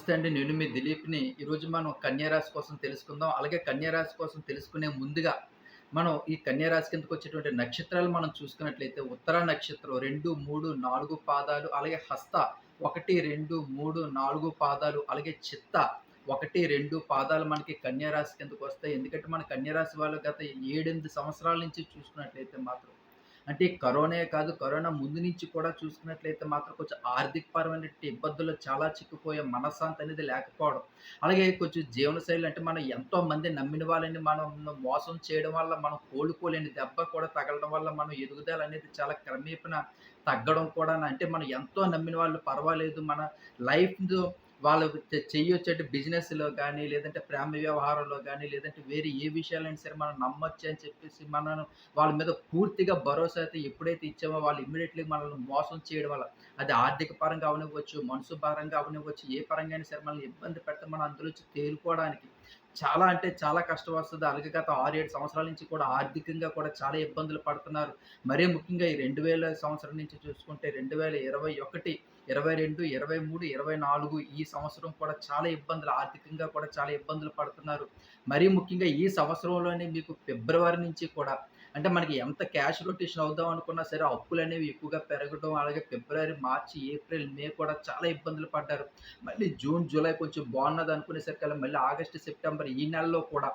నమస్తే అండి. నేను మీ దిలీప్ని. ఈరోజు మనం కన్యారాశి కోసం తెలుసుకుందాం. అలాగే కన్యారాశి కోసం తెలుసుకునే ముందుగా మనం ఈ కన్యారాశి కిందకు వచ్చేటువంటి నక్షత్రాలు మనం చూసుకున్నట్లయితే ఉత్తర నక్షత్రం రెండు మూడు నాలుగు పాదాలు అలాగే హస్త ఒకటి రెండు మూడు నాలుగు పాదాలు అలాగే చిత్త ఒకటి రెండు పాదాలు మనకి కన్యారాశి కిందకు వస్తాయి? ఎందుకంటే మన కన్యారాశి వాళ్ళు గత ఏడెనిమిది సంవత్సరాల నుంచి చూసుకున్నట్లయితే మాత్రం అంటే కరోనే కాదు కరోనా ముందు నుంచి కూడా చూసుకున్నట్లయితే మాత్రం కొంచెం ఆర్థిక పరమైన ఇబ్బందులు చాలా చిక్కుపోయే మనశ్శాంతి అనేది లేకపోవడం. అలాగే కొంచెం జీవనశైలి అంటే మనం ఎంతో మంది నమ్మిన వాళ్ళని మనం మోసం చేయడం వల్ల మనం కోలుకోలేని దెబ్బ కూడా తగలడం వల్ల మనం ఎదుగుదల అనేది చాలా క్రమేపణ తగ్గడం కూడా అంటే మనం ఎంతో నమ్మిన వాళ్ళు పర్వాలేదు మన లైఫ్ వాళ్ళు చె- అంటే బిజినెస్లో కానీ లేదంటే ప్రేమ వ్యవహారంలో కానీ లేదంటే వేరే ఏ విషయాలైనా సరే మనం నమ్మొచ్చు అని చెప్పేసి మనం వాళ్ళ మీద పూర్తిగా భరోసా అయితే ఎప్పుడైతే ఇచ్చామో వాళ్ళు ఇమ్మీడియట్లీ మనల్ని మోసం చేయడం వల్ల అది ఆర్థిక పరంగా అవనివ్వచ్చు మనసు పరంగా అవనివ్వచ్చు ఏ పరంగా అయినా సరే మనల్ని ఇబ్బంది పెడితే మనం అందులో తేలుకోవడానికి చాలా అంటే చాలా కష్టం వస్తుంది అలాగే గత ఆరు ఏడు సంవత్సరాల నుంచి కూడా ఆర్థికంగా కూడా చాలా ఇబ్బందులు పడుతున్నారు. మరీ ముఖ్యంగా ఈ రెండు వేల సంవత్సరం నుంచి చూసుకుంటే రెండు వేల ఇరవై ఒకటి ఇరవై రెండు ఇరవై మూడు ఇరవై నాలుగు ఈ సంవత్సరం కూడా చాలా ఇబ్బందులు ఆర్థికంగా కూడా చాలా ఇబ్బందులు పడుతున్నారు. మరీ ముఖ్యంగా ఈ సంవత్సరంలోనే మీకు ఫిబ్రవరి నుంచి కూడా అంటే మనకి ఎంత క్యాష్ రొటేషన్ అవుదాం అనుకున్నా సరే అప్పులు అనేవి ఎక్కువగా పెరగడం అలాగే ఫిబ్రవరి మార్చి ఏప్రిల్ మే కూడా చాలా ఇబ్బందులు పడ్డారు. మళ్ళీ జూన్ జూలై కొంచెం బాగున్నది అనుకునేసరికి మళ్ళీ ఆగస్టు సెప్టెంబర్ ఈ నెలలో కూడా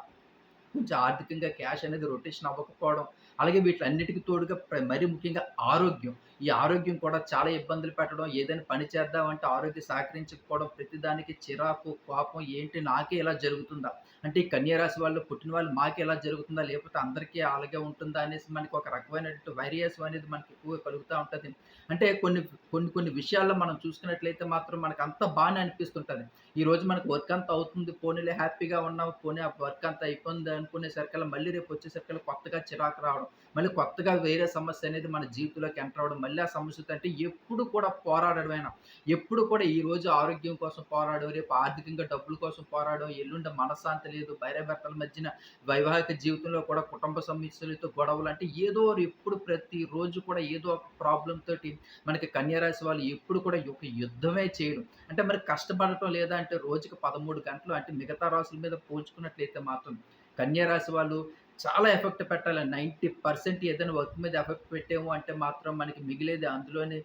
కొంచెం ఆర్థికంగా క్యాష్ అనేది రొటేషన్ అవ్వకపోవడం అలాగే వీటిలన్నిటికీ తోడుగా మరి ముఖ్యంగా ఆరోగ్యం. ఈ ఆరోగ్యం కూడా చాలా ఇబ్బందులు పెట్టడం ఏదైనా పని చేద్దామంటే ఆరోగ్యం సహకరించకపోవడం ప్రతిదానికి చిరాకు కోపం ఏంటి నాకే ఇలా జరుగుతుందా? అంటే ఈ కన్యారాశి వాళ్ళు పుట్టిన వాళ్ళు మాకే ఇలా జరుగుతుందా? లేకపోతే అందరికీ అలాగే ఉంటుందా అనేసి మనకి ఒక రకమైనటువంటి వైరియస్ అనేది మనకి ఎక్కువ కలుగుతూ ఉంటుంది. అంటే కొన్ని కొన్ని కొన్ని విషయాల్లో మనం చూసుకున్నట్లయితే మాత్రం మనకు అంత బాగానే అనిపిస్తుంటుంది. ఈ రోజు మనకు వర్క్ అంతా అవుతుంది పోనీలే హ్యాపీగా ఉన్నాం పోనీ ఆ వర్క్ అంతా అయిపోయింది అనుకునేసరికల్లా మళ్ళీ రేపు వచ్చేసరికల్లా కొత్తగా చిరాకు రావడం మళ్ళీ కొత్తగా వేరే సమస్య అనేది మన జీవితంలోకి ఎంటర్ అవ్వడం మళ్ళీ ఆ సమస్యతో అంటే ఎప్పుడు కూడా పోరాడడమైనా? ఎప్పుడు కూడా ఈ రోజు ఆరోగ్యం కోసం పోరాడు రేపు ఆర్థికంగా డబ్బుల కోసం పోరాడు ఎల్లుండి మనశ్శాంతి లేదు భార్యాభర్తల మధ్యన వైవాహిక జీవితంలో కూడా కుటుంబ సమస్యలతో గొడవలు అంటే ఏదో ఎప్పుడు ప్రతి రోజు కూడా ఏదో ఒక ప్రాబ్లం తోటి మనకి కన్యారాశి వాళ్ళు ఎప్పుడు కూడా ఒక యుద్ధమే చేయడం అంటే మరి కష్టపడటం లేదా అంటే రోజుకి పదమూడు గంటలు అంటే మిగతా రాసుల మీద పోల్చుకున్నట్లయితే మాత్రం కన్యారాశి వాళ్ళు చాలా ఎఫెక్ట్ పెట్టాలి. నైంటీ పర్సెంట్ ఏదైనా వర్క్ మీద ఎఫెక్ట్ పెట్టాము అంటే మాత్రం మనకి మిగిలేది అందులోనే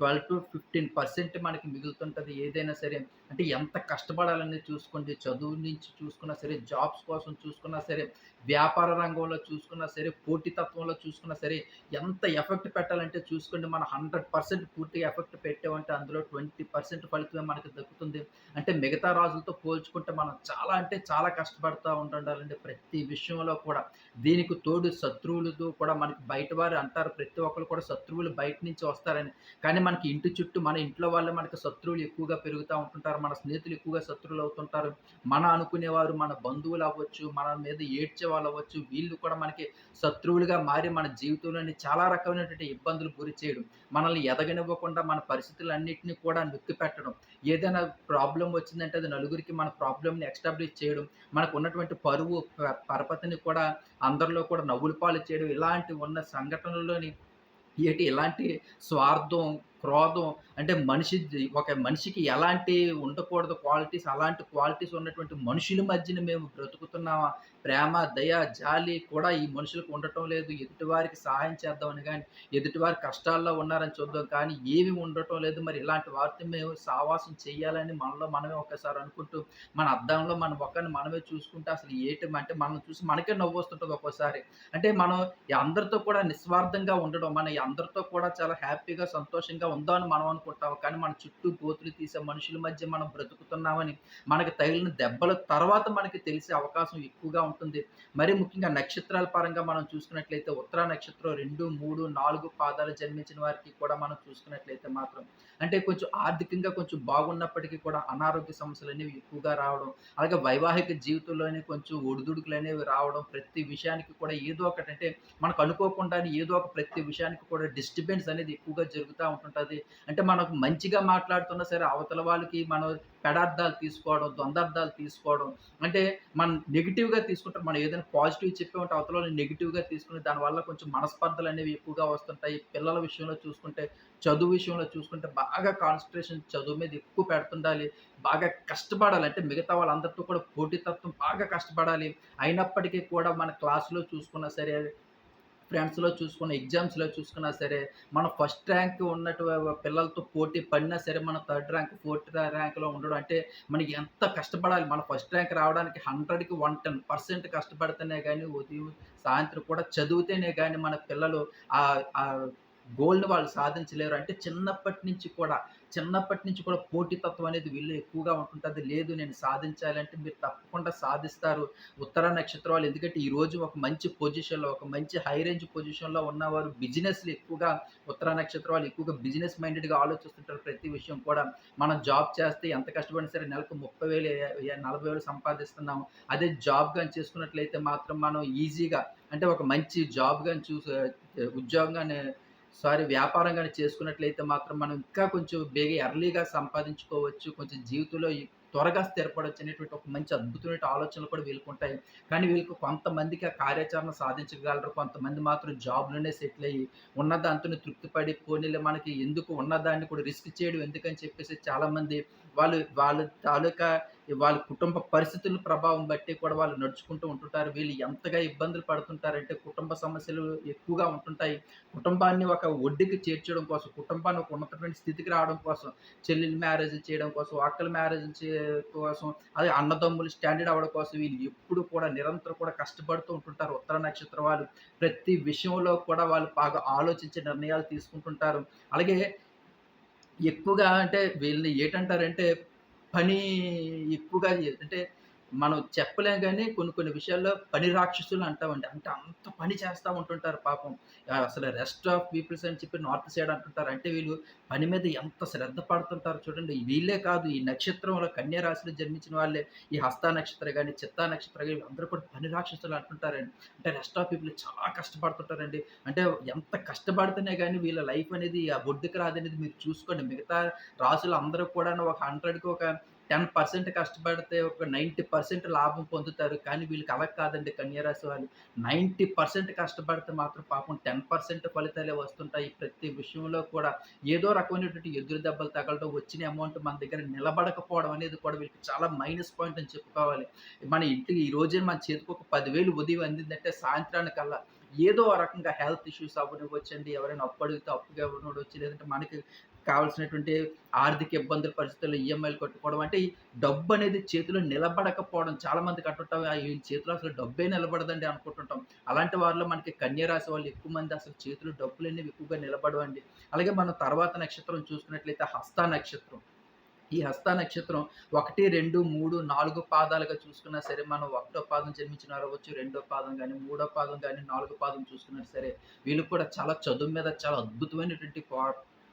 ట్వెల్వ్ టు ఫిఫ్టీన్ పర్సెంట్ మనకి మిగులుతుంటుంది ఏదైనా సరే. అంటే ఎంత కష్టపడాలని చూసుకోండి చదువు నుంచి చూసుకున్నా సరే జాబ్స్ కోసం చూసుకున్నా సరే వ్యాపార రంగంలో చూసుకున్నా సరే పోటీతత్వంలో చూసుకున్నా సరే ఎంత ఎఫెక్ట్ పెట్టాలంటే చూసుకోండి మనం హండ్రెడ్ పర్సెంట్ పూర్తిగా ఎఫెక్ట్ పెట్టామంటే అందులో ట్వంటీ పర్సెంట్ ఫలితమే మనకి దక్కుతుంది. అంటే మిగతా రాజులతో పోల్చుకుంటే మనం చాలా అంటే చాలా కష్టపడుతూ ఉండాలండి ప్రతి విషయంలో కూడా. దీనికి తోడు శత్రువులతో కూడా మనకి బయట వారు అంటారు ప్రతి ఒక్కరు కూడా శత్రువులు బయట నుంచి వస్తారని. కానీ మనకి ఇంటి చుట్టూ మన ఇంట్లో వాళ్ళే మనకి శత్రువులు ఎక్కువగా పెరుగుతూ ఉంటుంటారు. మన స్నేహితులు ఎక్కువగా శత్రువులు అవుతుంటారు. మన అనుకునేవారు మన బంధువులు అవ్వచ్చు మన మీద ఏడ్చే వాళ్ళు అవ్వచ్చు వీళ్ళు కూడా మనకి శత్రువులుగా మారి మన జీవితంలోని చాలా రకమైనటువంటి ఇబ్బందులు గురి చేయడం మనల్ని ఎదగనివ్వకుండా మన పరిస్థితులన్నింటినీ కూడా నొక్కి పెట్టడం ఏదైనా ప్రాబ్లం వచ్చిందంటే అది నలుగురికి మన ప్రాబ్లమ్ని ఎస్టాబ్లిష్ చేయడం మనకు ఉన్నటువంటి పరువు ప- పరపతిని కూడా అందరిలో కూడా నవ్వులపాలు చేయడం ఇలాంటి ఉన్న సంఘటనలోని ఏంటి ఇలాంటి స్వార్థం క్రోధం అంటే మనిషి ఒక మనిషికి ఎలాంటి ఉండకూడదు క్వాలిటీస్ అలాంటి క్వాలిటీస్ ఉన్నటువంటి మనుషుల మధ్యన మేము బ్రతుకుతున్నామా? ప్రేమ దయ జాలి కూడా ఈ మనుషులకు ఉండటం లేదు. ఎదుటివారికి సహాయం చేద్దామని కానీ ఎదుటివారి కష్టాల్లో ఉన్నారని చూద్దాం కానీ ఏమి ఉండటం లేదు. మరి ఇలాంటి వారితో మేము సావాసం చేయాలని మనలో మనమే ఒక్కసారి అనుకుంటూ మన అద్దంలో మన ఒక్కరిని మనమే చూసుకుంటే అసలు ఏటి అంటే మనం చూసి మనకే నవ్వు వస్తుంటుంది ఒక్కోసారి. అంటే మనం అందరితో కూడా నిస్వార్థంగా ఉండడం మన అందరితో కూడా చాలా హ్యాపీగా సంతోషంగా ఉందామని మనం అనుకుంటాం. కానీ మన చుట్టూ గోతులు తీసే మనుషుల మధ్య మనం బ్రతుకుతున్నామని మనకి తగిలిన దెబ్బల తర్వాత మనకి తెలిసే అవకాశం ఎక్కువగా ఉంటుంది. మరి ముఖ్యంగా నక్షత్రాల పరంగా మనం చూసుకున్నట్లయితే ఉత్తర నక్షత్రం రెండు మూడు నాలుగు పాదాలు జన్మించిన వారికి కూడా మనం చూసుకున్నట్లయితే మాత్రం అంటే కొంచెం ఆర్థికంగా కొంచెం బాగున్నప్పటికీ కూడా అనారోగ్య సమస్యలు అనేవి ఎక్కువగా రావడం అలాగే వైవాహిక జీవితంలోనే కొంచెం ఒడిదుడుకులు అనేవి రావడం ప్రతి విషయానికి కూడా ఏదో ఒకటి అంటే మనకు అనుకోకుండా ఏదో ఒక ప్రతి విషయానికి కూడా డిస్టర్బెన్స్ అనేది ఎక్కువగా జరుగుతూ ఉంటుంటుంది. ఉంటుంది అంటే మనకు మంచిగా మాట్లాడుతున్నా సరే అవతల వాళ్ళకి మనం పెడార్థాలు తీసుకోవడం, ద్వందార్థాలు తీసుకోవడం. అంటే మనం నెగిటివ్గా తీసుకుంటాం. మనం ఏదైనా పాజిటివ్ చెప్పామంటే అవతలోళ్ళు నెగిటివ్గా తీసుకుని దానివల్ల కొంచెం మనస్పర్ధలు అనేవి ఎక్కువగా వస్తుంటాయి. పిల్లల విషయంలో చూసుకుంటే, చదువు విషయంలో చూసుకుంటే బాగా కాన్సన్ట్రేషన్ చదువు మీద ఎక్కువ పెడుతుండాలి. బాగా కష్టపడాలి. అంటే మిగతా వాళ్ళందరితో కూడా పోటీతత్వం బాగా కష్టపడాలి. అయినప్పటికీ కూడా మన క్లాస్‌లో చూసుకున్నా సరే ఫ్రెండ్స్‌లో చూసుకున్న, ఎగ్జామ్స్‌లో చూసుకున్నా సరే, మనం ఫస్ట్ ర్యాంక్ ఉన్నట్టు పిల్లలతో పోటీ పడినా సరే, మనం థర్డ్ ర్యాంక్, ఫోర్త్ ర్యాంక్‌లో ఉండడం అంటే, మనకి ఎంత కష్టపడాలి. మనం ఫస్ట్ ర్యాంక్ రావడానికి 100కి 110% కష్టపడితేనే కానీ ఉదయం, సాయంత్రం కూడా చదివితేనే కానీ మన పిల్లలు ఆ గోల్‌ని వాళ్ళు సాధించలేరు. అంటే చిన్నప్పటి నుంచి కూడా, చిన్నప్పటి నుంచి కూడా పోటీతత్వం అనేది వీళ్ళు ఎక్కువగా ఉంటుంటుంది లేదు నేను సాధించాలంటే మీరు తప్పకుండా సాధిస్తారు. ఉత్తర నక్షత్రం వాళ్ళు ఎందుకంటే ఈరోజు ఒక మంచి పొజిషన్‌లో, ఒక మంచి హై రేంజ్ పొజిషన్‌లో ఉన్నవారు బిజినెస్‌లు ఎక్కువగా ఉత్తర నక్షత్రం వాళ్ళు ఎక్కువగా బిజినెస్ మైండెడ్‌గా ఆలోచిస్తుంటారు ప్రతి విషయం కూడా. మనం జాబ్ చేస్తే ఎంత కష్టపడినా సరే నెలకు ముప్పై వేలు నలభై వేలు సంపాదిస్తున్నాం. అదే జాబ్ కానీ చేసుకున్నట్లయితే మాత్రం మనం ఈజీగా అంటే ఒక మంచి జాబ్ కానీ చూసి ఉద్యోగం సారీ వ్యాపారం కానీ చేసుకున్నట్లయితే మాత్రం మనం ఇంకా కొంచెం బేగ ఎర్లీగా సంపాదించుకోవచ్చు. కొంచెం జీవితంలో త్వరగా స్థిరపడవచ్చు అనేటువంటి ఒక మంచి అద్భుతమైన ఆలోచనలు కూడా వీళ్ళకుంటాయి. కానీ వీళ్ళకి కొంతమందికి ఆ కార్యాచరణ సాధించగలరు. కొంతమంది మాత్రం జాబ్‌లోనే సెటిల్ అయ్యి ఉన్న దాంతోనే తృప్తి పడి పోనీలే మనకి ఎందుకు ఉన్నదాన్ని కూడా రిస్క్ చేయడం ఎందుకని చెప్పేసి చాలామంది వాళ్ళు వాళ్ళ తాలూకా వాళ్ళ కుటుంబ పరిస్థితుల ప్రభావం బట్టి కూడా వాళ్ళు నడుచుకుంటూ ఉంటుంటారు. వీళ్ళు ఎంతగా ఇబ్బందులు పడుతుంటారంటే కుటుంబ సమస్యలు ఎక్కువగా ఉంటుంటాయి. కుటుంబాన్ని ఒక ఒడ్డుకి చేర్చడం కోసం, కుటుంబాన్ని ఒక ఉన్నతమైన స్థితికి రావడం కోసం, చెల్లెలు మ్యారేజ్ చేయడం కోసం, అక్కల మ్యారేజ్ కోసం, అదే అన్నదమ్ములు స్టాండర్డ్ అవ్వడం కోసం వీళ్ళు ఎప్పుడు కూడా నిరంతరం కూడా కష్టపడుతూ ఉంటుంటారు. ఉత్తర నక్షత్రం వాళ్ళు ప్రతి విషయంలో కూడా వాళ్ళు బాగా ఆలోచించే నిర్ణయాలు తీసుకుంటుంటారు. అలాగే ఎక్కువగా అంటే వీళ్ళని ఏంటంటారంటే పని ఎక్కువగా అంటే మనం చెప్పలేం కానీ కొన్ని కొన్ని విషయాల్లో పని రాక్షసులు అంటామండి. అంటే అంత పని చేస్తా ఉంటుంటారు పాపం. అసలు రెస్ట్ ఆఫ్ పీపుల్స్ అని చెప్పి నార్త్ సైడ్ అంటుంటారు. అంటే వీళ్ళు పని మీద ఎంత శ్రద్ధ పడుతుంటారు చూడండి. వీళ్ళే కాదు ఈ నక్షత్రంలో కన్యా రాశిలో జన్మించిన వాళ్ళే ఈ హస్త నక్షత్రం కానీ చిత్తా నక్షత్రం కానీ అందరూ కూడా పని రాక్షసులు అంటుంటారండి. అంటే రెస్ట్ ఆఫ్ పీపుల్ చాలా కష్టపడుతుంటారండి. అంటే ఎంత కష్టపడితేనే కానీ వీళ్ళ లైఫ్ అనేది ఆ ఒడ్డుకి రాదనేది మీరు చూసుకోండి. మిగతా రాసులు అందరూ కూడా ఒక 100కి ఒక 10% కష్టపడితే ఒక 90% లాభం పొందుతారు. కానీ వీళ్ళకి అలా కాదండి కన్యారాశి వాళ్ళు. 90% కష్టపడితే మాత్రం పాపం 10% ఫలితాలే వస్తుంటాయి. ప్రతి విషయంలో కూడా ఏదో రకమైనటువంటి ఎదురు దెబ్బలు తగలడం, వచ్చిన అమౌంట్ మన దగ్గర నిలబడకపోవడం అనేది కూడా వీళ్ళకి చాలా మైనస్ పాయింట్ అని చెప్పుకోవాలి. మన ఇంటికి ఈ రోజే మన చేతికి ఒక పదివేలు ఉదయం అందిందంటే సాయంత్రానికల్లా ఏదో రకంగా హెల్త్ ఇష్యూస్ అవ్వనివ్వచ్చండి. ఎవరైనా అప్పు అడిగితే అప్పుగా ఇవ్వనివ్వచ్చు. లేదంటే మనకి కావాల్సినటువంటి ఆర్థిక ఇబ్బందుల పరిస్థితుల్లో ఈఎంఐలు కట్టుకోవడం. అంటే డబ్బు అనేది చేతిలో నిలబడకపోవడం చాలా మందికి అంటుంటాం ఆహ్, చేతిలో అసలు డబ్బే నిలబడదండి అనుకుంటుంటాం. అలాంటి వారిలో మనకి కన్యారాశి వాళ్ళు ఎక్కువ మంది అసలు చేతిలో డబ్బులన్నీ ఎక్కువగా నిలబడవండి. అలాగే మనం తర్వాత నక్షత్రం చూసుకున్నట్లయితే హస్త నక్షత్రం. ఈ హస్త నక్షత్రం 1, 2, 3, 4 పాదాలుగా చూసుకున్నా సరే మనం ఒకటో పాదం జన్మించిన అవ్వచ్చు, రెండో పాదం గాని, మూడో పాదం కానీ నాలుగో పాదం చూసుకున్నా సరే వీళ్ళు కూడా చాలా చదువు మీద చాలా అద్భుతమైనటువంటి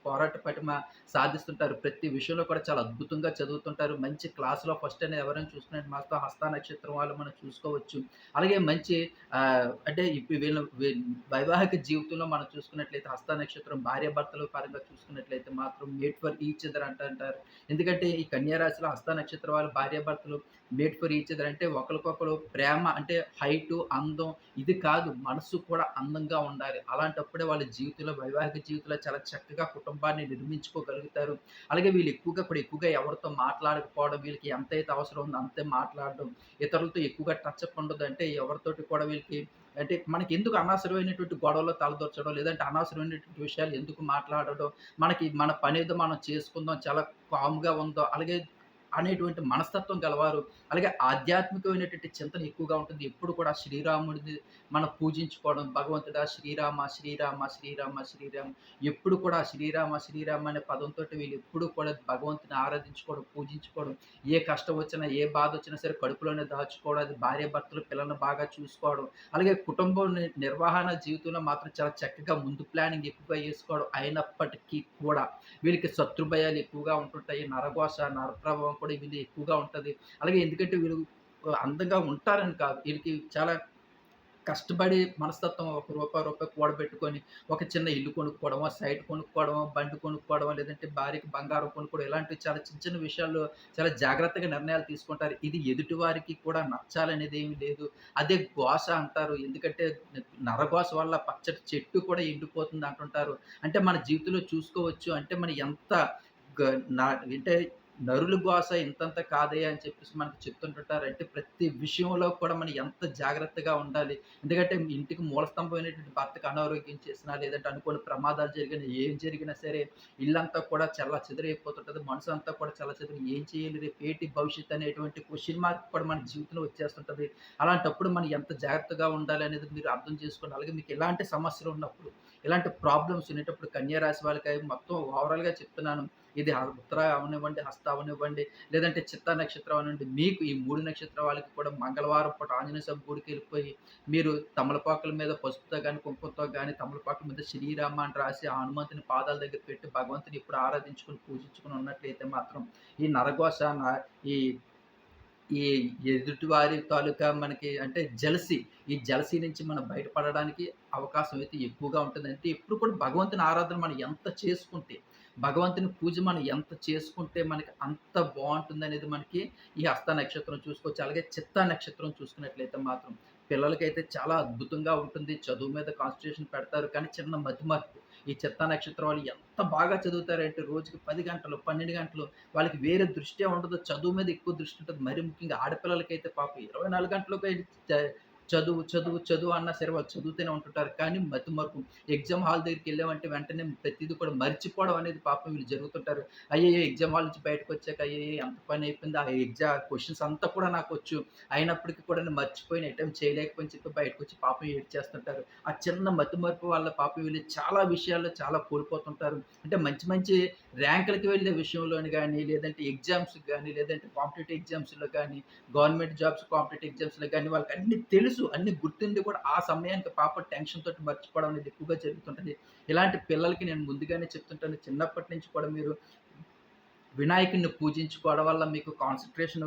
పోరాట పటిమ సాధిస్తుంటారు. ప్రతి విషయంలో కూడా చాలా అద్భుతంగా చదువుతుంటారు. మంచి క్లాస్‌లో ఫస్ట్ అని ఎవరైనా చూసుకున్నట్టు మాత్రం హస్త నక్షత్రం వాళ్ళు మనం చూసుకోవచ్చు. అలాగే మంచి అంటే ఇప్పుడు వీళ్ళ వైవాహిక జీవితంలో మనం చూసుకున్నట్లయితే హస్త నక్షత్రం భార్యాభర్తల పరంగా చూసుకున్నట్లయితే మాత్రం మేట్ ఫర్ ఈచ్ అదర్ అంటుంటారు. ఎందుకంటే ఈ కన్యారాశిలో హస్త నక్షత్రం వాళ్ళు భార్యాభర్తలు మేట్ ఫర్ ఈచ్ అదర్ అంటే ఒకరికొకరు ప్రేమ అంటే హైటు, అందం ఇది కాదు మనసు కూడా అందంగా ఉండాలి. అలాంటప్పుడే వాళ్ళ జీవితంలో వైవాహిక జీవితంలో చాలా చక్కగా కుటుంబాన్ని నిర్మించుకోగలుగుతారు. అలాగే వీళ్ళు ఎక్కువగా ఇప్పుడు ఎక్కువగా ఎవరితో మాట్లాడకపోవడం, వీళ్ళకి ఎంతైతే అవసరం ఉందో అంతే మాట్లాడడం, ఇతరులతో ఎక్కువగా టచ్ అప్ ఉండదు. అంటే ఎవరితోటి కూడా వీళ్ళకి అంటే మనకి ఎందుకు అనవసరమైనటువంటి గొడవలో తలదూర్చడం, లేదంటే అనవసరమైనటువంటి విషయాలు ఎందుకు మాట్లాడడం, మనకి మన పనేదో మనం చేసుకుందాం చాలా కామ్‌గా ఉందో అలాగే అనేటువంటి మనస్తత్వం గలవారు. అలాగే ఆధ్యాత్మికమైనటువంటి చింతన ఎక్కువగా ఉంటుంది. ఎప్పుడు కూడా శ్రీరాముడిని మనం పూజించుకోవడం, భగవంతుడా శ్రీరామ, శ్రీరామ, శ్రీరామ, శ్రీరామ ఎప్పుడు కూడా శ్రీరామ, శ్రీరామ అనే పదంతో వీళ్ళు ఎప్పుడు కూడా భగవంతుని ఆరాధించుకోవడం, పూజించుకోవడం, ఏ కష్టం వచ్చినా, ఏ బాధ వచ్చినా సరే కడుపులోనే దాచుకోవడం, అది భార్యాభర్తలు పిల్లలను బాగా చూసుకోవడం, అలాగే కుటుంబం నిర్వహణ జీవితంలో మాత్రం చాలా చక్కగా ముందు ప్లానింగ్ ఎక్కువగా చేసుకోవడం అయినప్పటికీ కూడా వీళ్ళకి శత్రు భయాలు ఎక్కువగా ఉంటుంటాయి. నరఘోష, నరప్రభావం కూడా వీళ్ళు ఎక్కువగా ఉంటుంది అలాగే ఎందుకంటే వీళ్ళు అందంగా ఉంటారని కాదు. వీళ్ళకి చాలా కష్టపడి మనస్తత్వం ఒక రూపాయి, రూపాయి కూడబెట్టుకొని, ఒక చిన్న ఇల్లు కొనుక్కోవడమో, సైట్ కొనుక్కోవడమో, బండి కొనుక్కోవడమో, లేదంటే భార్యకి బంగారం కొనుక్కోవడం ఇలాంటివి చాలా చిన్న చిన్న విషయాల్లో చాలా జాగ్రత్తగా నిర్ణయాలు తీసుకుంటారు. ఇది ఎదుటి వారికి కూడా నచ్చాలనేది ఏమి లేదు. అదే గోస అంటారు. ఎందుకంటే నరగోస వల్ల పచ్చటి చెట్టు కూడా ఎండిపోతుంది అంటుంటారు. అంటే మన జీవితంలో చూసుకోవచ్చు అంటే మనం ఎంత నా అంటే నరుల గోస ఇంతంత కాదయ్యా అని చెప్పేసి మనకు చెప్తుంటుంటారంటే ప్రతి విషయంలో కూడా మనం ఎంత జాగ్రత్తగా ఉండాలి. ఎందుకంటే ఇంటికి మూలస్తంభమైనటువంటి భర్తకు అనారోగ్యం చేసినా, లేదంటే అనుకోని ప్రమాదాలు జరిగినా, ఏం జరిగినా సరే ఇల్లంతా కూడా చల్ల చెదరయిపోతుంటుంది మనసు అంతా కూడా చెల్లాచెదురు ఏం చేయాలి? రేపు ఏంటి భవిష్యత్తు అనేటువంటి క్వశ్చన్ మార్క్ కూడా మన జీవితంలో వచ్చేస్తుంటది. అలాంటప్పుడు మనం ఎంత జాగ్రత్తగా ఉండాలి అనేది మీరు అర్థం చేసుకోండి. అలాగే మీకు ఎలాంటి సమస్యలు ఉన్నప్పుడు, ఇలాంటి ప్రాబ్లమ్స్ ఉండేటప్పుడు కన్యా రాశి వాళ్ళకి మొత్తం ఓవరాల్‌గా చెప్తున్నాను. ఇది ఉత్తర అవనివ్వండి, హస్త అవనివ్వండి, లేదంటే చిత్త నక్షత్రం అనండి. మీకు ఈ మూడు నక్షత్రం వాళ్ళకి కూడా మంగళవారం పూట ఆంజనేయ స్వామి గుడికెళ్ళిపోయి, మీరు తమలపాకుల మీద పసుపుతో కానీ కుంకుమతో కానీ తమలపాకుల మీద శ్రీరామ అని రాసి, ఆ హనుమంతుని పాదాల దగ్గర పెట్టి, భగవంతుని ఇప్పుడు ఆరాధించుకొని, పూజించుకుని ఉన్నట్లయితే మాత్రం ఈ నరఘోష న ఈ ఈ ఎదుటివారి తాలూకా మనకి అంటే జెలసీ, ఈ జెలసీ నుంచి మనం బయటపడడానికి అవకాశం అయితే ఎక్కువగా ఉంటుంది. అంటే ఎప్పుడు కూడా భగవంతుని ఆరాధన మనం ఎంత చేసుకుంటే, భగవంతుని పూజ మనం ఎంత చేసుకుంటే మనకి అంత బాగుంటుంది అనేది మనకి ఈ హస్త నక్షత్రం చూసుకోవచ్చు. అలాగే చిత్తా నక్షత్రం చూసుకున్నట్లయితే మాత్రం పిల్లలకైతే చాలా అద్భుతంగా ఉంటుంది. చదువు మీద కాన్సన్ట్రేషన్ పెడతారు. కానీ చిన్న మతిమరుపు. ఈ చిత్తా నక్షత్రం వాళ్ళు ఎంత బాగా చదువుతారంటే రోజుకి పది గంటలు, 12 గంటలు వాళ్ళకి వేరే దృష్టి ఉండదు. చదువు మీద ఎక్కువ దృష్టి ఉంటుంది మరి ముఖ్యంగా ఆడపిల్లలకైతే పాపం ఇరవై నాలుగు గంటలకు చదువు, చదువు, చదువు అన్న సరే వాళ్ళు చదువుతూనే ఉంటుంటారు. కానీ మతిమరుపు. ఎగ్జామ్ హాల్ దగ్గరికి వెళ్ళామంటే వెంటనే ప్రతిదీ కూడా మర్చిపోవడం అనేది పాపం వీళ్ళు జరుగుతుంటారు. అయ్యే ఎగ్జామ్ హాల్ నుంచి బయటకొచ్చాక అయ్యే ఎంత పని అయిపోయింది. ఆ ఎగ్జామ్ క్వశ్చన్స్ అంతా కూడా నాకు వచ్చు అయినప్పటికీ కూడా నేను మర్చిపోయిన అటెంప్ట్ చేయలేకపోయిన చెప్పి బయటకొచ్చి పాపం ఏడ్చేస్తుంటారు. ఆ చిన్న మతిమరుపు వల్ల పాపం వీళ్ళు చాలా విషయాల్లో చాలా కోల్పోతుంటారు. అంటే మంచి మంచి ర్యాంకులకి వెళ్ళే విషయంలోని కానీ లేదంటే ఎగ్జామ్స్‌కి కానీ లేదంటే కాంపిటేటివ్ ఎగ్జామ్స్‌లో కానీ గవర్నమెంట్ జాబ్స్ కాంపిటేటివ్ ఎగ్జామ్స్‌లో కానీ వాళ్ళకి అన్ని తెలుసు. అన్ని గుర్తుండి కూడా ఆ సమయానికి పాప టెన్షన్ తోటి మర్చిపోవడం అనేది ఎక్కువగా జరుగుతుంటుంది ఇలాంటి పిల్లలకి నేను ముందుగానే చెప్తుంటాను. చిన్నప్పటి నుంచి కూడా మీరు వినాయకుడిని పూజించుకోవడం వల్ల మీకు కాన్సన్ట్రేషన్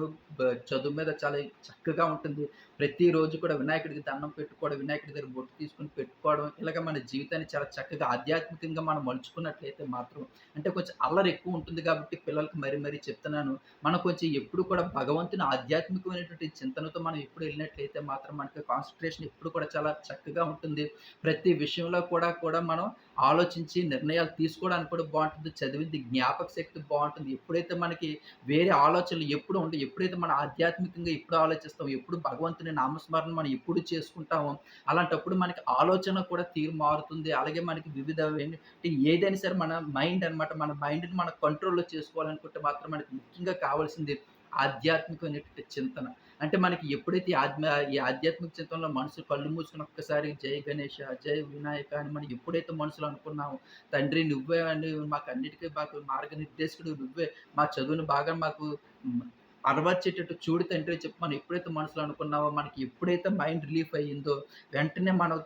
చదువు మీద చాలా చక్కగా ఉంటుంది. ప్రతిరోజు కూడా వినాయకుడికి దండం పెట్టుకోవడం, వినాయకుడి దగ్గర బొట్టు తీసుకొని పెట్టుకోవడం, ఇలాగ మన జీవితాన్ని చాలా చక్కగా ఆధ్యాత్మికంగా మనం మలుచుకున్నట్లయితే మాత్రం అంటే కొంచెం అల్లరి ఎక్కువ ఉంటుంది కాబట్టి పిల్లలకి మరీ మరీ చెప్తున్నాను. మనం కొంచెం ఎప్పుడు కూడా భగవంతుని ఆధ్యాత్మికమైనటువంటి చింతనతో మనం ఎప్పుడు వెళ్ళినట్లయితే మాత్రం మనకి కాన్సన్ట్రేషన్ ఎప్పుడు కూడా చాలా చక్కగా ఉంటుంది. ప్రతి విషయంలో కూడా కూడా మనం ఆలోచించి నిర్ణయాలు తీసుకోవడానికి కూడా బాగుంటుంది చదివింది జ్ఞాపక శక్తి బాగుంటుంది ఎప్పుడైతే మనకి వేరే ఆలోచనలు ఎప్పుడు ఉంటాయి ఎప్పుడైతే మనం ఆధ్యాత్మికంగా ఎప్పుడు ఆలోచిస్తాం ఎప్పుడు భగవంతుని నామస్మరణ మనం ఎప్పుడు చేసుకుంటామో, అలాంటప్పుడు మనకి ఆలోచన కూడా తీరు మారుతుంది. అలాగే మనకి వివిధ ఏదైనా సరే మన మైండ్ అనమాట. మన మైండ్‌ని మనం కంట్రోల్‌లో చేసుకోవాలనుకుంటే మాత్రం మనకి ముఖ్యంగా కావాల్సింది ఆధ్యాత్మికమైనటువంటి చింతన. అంటే మనకి ఎప్పుడైతే ఆధ్మ ఈ ఆధ్యాత్మిక చింతనలో మనసు కళ్ళు మూసుకుని ఒక్కసారి జై గణేష, జై వినాయక అని మనం ఎప్పుడైతే మనసులో అనుకున్నామో, తండ్రి నువ్వే అని మాకన్నిటికి మాకు మార్గనిర్దేశకుడు నువ్వే. మా చదువును బాగా మాకు హ్మ్, అలవర్చేటట్టు చూడు తండ్రి చెప్పి మనం ఎప్పుడైతే మనసులో అనుకున్నామో, మనకి ఎప్పుడైతే మైండ్ రిలీఫ్ అయ్యిందో, వెంటనే మనం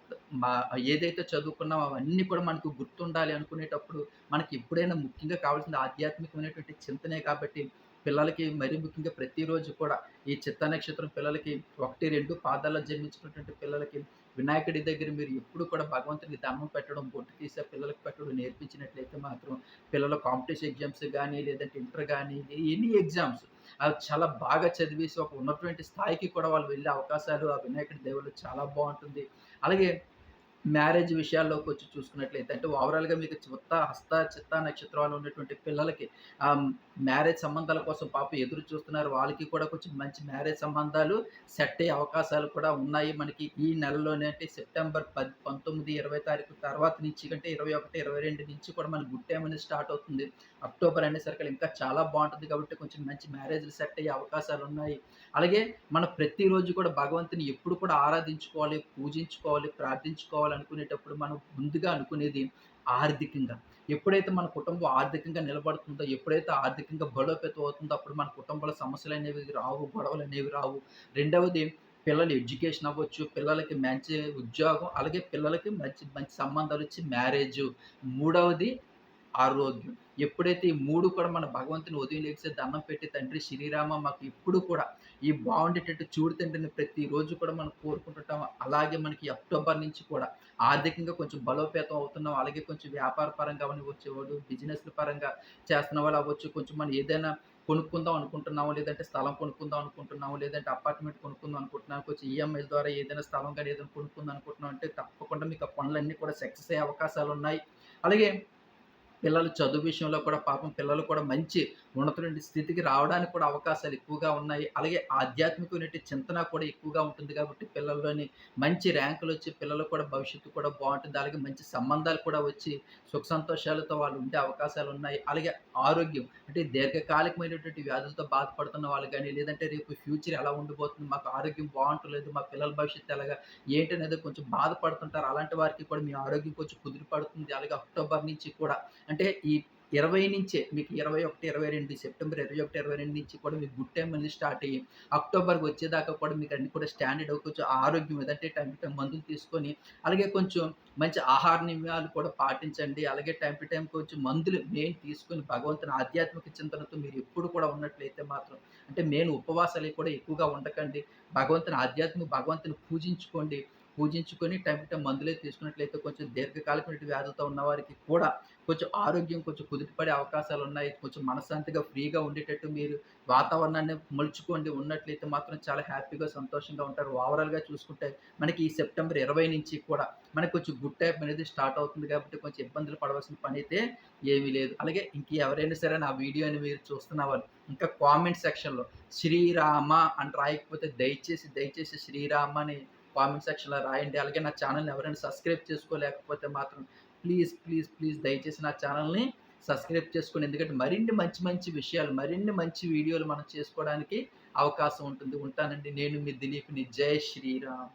మా ఏదైతే చదువుకున్నామో అవన్నీ కూడా మనకు గుర్తుండాలి అనుకునేటప్పుడు, మనకి ఎప్పుడైనా ముఖ్యంగా కావాల్సింది ఆధ్యాత్మికమైనటువంటి చింతనే కాబట్టి, పిల్లలకి మరీ ముఖ్యంగా ప్రతిరోజు కూడా ఈ చిత్తా నక్షత్రం పిల్లలకి 1, 2 పాదాల్లో జన్మించినటువంటి పిల్లలకి వినాయకుడి దగ్గర మీరు ఎప్పుడు కూడా భగవంతుడికి దండం పెట్టడం, బొట్టు తీసి ఆ పెట్టడం నేర్పించినట్లయితే మాత్రం పిల్లల కాంపిటీషన్ ఎగ్జామ్స్ కానీ లేదంటే ఇంటర్ కానీ ఎనీ ఎగ్జామ్స్ అవి చాలా బాగా చదివేసి ఒక ఉన్నటువంటి స్థాయికి కూడా వాళ్ళు వెళ్ళే అవకాశాలు ఆ వినాయకుడి దేవుడు చాలా బాగుంటుంది. అలాగే మ్యారేజ్ విషయాల్లోకొచ్చి చూసుకున్నట్లయితే అంటే ఓవరాల్‌గా మీకు చిత్త, హస్త, చిత్తా నక్షత్రాలు ఉన్నటువంటి పిల్లలకి మ్యారేజ్ సంబంధాల కోసం పాప ఎదురు చూస్తున్నారు. వాళ్ళకి కూడా కొంచెం మంచి మ్యారేజ్ సంబంధాలు సెట్ అయ్యే అవకాశాలు కూడా ఉన్నాయి. మనకి ఈ నెలలోనే అంటే సెప్టెంబర్ పది పంతొమ్మిది ఇరవై తారీఖు తర్వాత నుంచి అంటే 21, 22 నుంచి కూడా మనకి గుడ్ అనేది స్టార్ట్ అవుతుంది. అక్టోబర్ అనేసరికి ఇంకా చాలా బాగుంటుంది కాబట్టి కొంచెం మంచి మ్యారేజ్‌లు సెట్ అయ్యే అవకాశాలు ఉన్నాయి అలాగే మనం ప్రతిరోజు కూడా భగవంతుని ఎప్పుడు కూడా ఆరాధించుకోవాలి, పూజించుకోవాలి, ప్రార్థించుకోవాలి అనుకునేటప్పుడు మనం ముందుగా అనుకునేది ఆర్థికంగా. ఎప్పుడైతే మన కుటుంబం ఆర్థికంగా నిలబడుతుందో, ఎప్పుడైతే ఆర్థికంగా బలోపేతం అవుతుందో అప్పుడు మన కుటుంబంలో సమస్యలు అనేవి రావు, గొడవలు అనేవి రావు. రెండవది పిల్లలు ఎడ్యుకేషన్ అవ్వచ్చు, పిల్లలకి మంచి ఉద్యోగం, అలాగే పిల్లలకి మంచి మంచి సంబంధాలు వచ్చి మ్యారేజ్ మూడవది ఆరోగ్యం ఎప్పుడైతే ఈ మూడు కూడా మన భగవంతుని ఉదయం లేచి దండం పెట్టి తండ్రి శ్రీరామ మాకు ఎప్పుడు కూడా ఈ బాగుండేటట్టు చూడు ప్రతిరోజు కూడా మనం కోరుకుంటుంటాం. అలాగే మనకి అక్టోబర్ నుంచి కూడా ఆర్థికంగా కొంచెం బలోపేతం అవుతున్నాం. అలాగే కొంచెం వ్యాపార పరంగా వచ్చేవాడు బిజినెస్ పరంగా చేస్తున్న వాళ్ళు అవ్వచ్చు. కొంచెం మనం ఏదైనా కొనుక్కుందాం అనుకుంటున్నాము లేదంటే స్థలం కొనుక్కుందాం అనుకుంటున్నాము లేదంటే అపార్ట్మెంట్ కొనుక్కుందాం అనుకుంటున్నాము కొంచెం ఈఎంఐ ద్వారా ఏదైనా స్థలం కానీ ఏదైనా కొనుక్కుందాం అనుకుంటున్నాం అంటే తప్పకుండా మీకు ఆ పనులన్నీ కూడా సక్సెస్ అయ్యే అవకాశాలు ఉన్నాయి అలాగే పిల్లలు చదువు విషయంలో కూడా పాపం పిల్లలు కూడా మంచి ఉన్నటువంటి స్థితికి రావడానికి కూడా అవకాశాలు ఎక్కువగా ఉన్నాయి. అలాగే ఆధ్యాత్మికమైన చింతన కూడా ఎక్కువగా ఉంటుంది కాబట్టి పిల్లల్లోని మంచి ర్యాంకులు వచ్చి పిల్లలు కూడా భవిష్యత్తు కూడా బాగుంటుంది. అలాగే మంచి సంబంధాలు కూడా వచ్చి సుఖ సంతోషాలతో వాళ్ళు ఉండే అవకాశాలు ఉన్నాయి. అలాగే ఆరోగ్యం అంటే దీర్ఘకాలికమైనటువంటి వ్యాధులతో బాధపడుతున్న వాళ్ళు కానీ లేదంటే రేపు ఫ్యూచర్ ఎలా ఉండిపోతుంది మాకు ఆరోగ్యం బాగుంటలేదు మా పిల్లల భవిష్యత్తు ఎలాగా ఏంటి అనేది కొంచెం బాధపడుతుంటారు. అలాంటి వారికి కూడా మీ ఆరోగ్యం కొంచెం కుదిరిపడుతుంది అలాగే అక్టోబర్ నుంచి కూడా అంటే ఈ ఇరవై నుంచే మీకు ఇరవై ఒకటి ఇరవై రెండు సెప్టెంబర్ ఇరవై ఒకటి ఇరవై రెండు నుంచి కూడా మీకు గుడ్ టైం అనేది స్టార్ట్ అయ్యి అక్టోబర్కి వచ్చేదాకా కూడా మీకు అన్ని కూడా స్టాండర్డ్ కొంచెం ఆరోగ్యం ఏదంటే టైం టు టైం మందులు తీసుకొని అలాగే కొంచెం మంచి ఆహార నియమాలు కూడా పాటించండి. అలాగే టైం టు టైం కొంచెం మందులు మెయిన్ తీసుకొని భగవంతుని ఆధ్యాత్మిక చింతనతో మీరు ఎప్పుడు కూడా ఉన్నట్లయితే మాత్రం అంటే మెయిన్ ఉపవాసాలు కూడా ఎక్కువగా ఉండకండి. భగవంతుని ఆధ్యాత్మిక భగవంతుని పూజించుకోండి. పూజించుకొని టైం టు టైం మందులే తీసుకున్నట్లయితే కొంచెం దీర్ఘకాలికమైన వ్యాధులతో ఉన్నవారికి కూడా కొంచెం ఆరోగ్యం కొంచెం కుదిరిపడే అవకాశాలు ఉన్నాయి కొంచెం మనశ్శాంతిగా ఫ్రీగా ఉండేటట్టు మీరు వాతావరణాన్ని మలుచుకోండి. ఉన్నట్లయితే మాత్రం చాలా హ్యాపీగా సంతోషంగా ఉంటారు. ఓవరాల్గా చూసుకుంటే మనకి ఈ సెప్టెంబర్ ఇరవై నుంచి కూడా మనకి కొంచెం గుడ్ టైప్ అనేది స్టార్ట్ అవుతుంది కాబట్టి కొంచెం ఇబ్బందులు పడవలసిన పని అయితే ఏమీ లేదు. అలాగే ఇంక ఎవరైనా సరే నా వీడియోని మీరు చూస్తున్న వాళ్ళు ఇంకా కామెంట్ సెక్షన్లో శ్రీరామ అని రాయకపోతే దయచేసి దయచేసి శ్రీరామ అని కామెంట్ సెక్షన్లో రాయండి. అలాగే నా ఛానల్ని ఎవరైనా సబ్స్క్రైబ్ చేసుకోలేకపోతే మాత్రం ప్లీజ్ ప్లీజ్ ప్లీజ్ దయచేసి నా ఛానల్ని సబ్స్క్రైబ్ చేసుకోండి ఎందుకంటే మరిన్ని మంచి మంచి విషయాలు మరిన్ని మంచి వీడియోలు మనం చేసుకోవడానికి అవకాశం ఉంటుంది. ఉంటానండి. నేను మీ దిలీప్ని. జై శ్రీరామ్.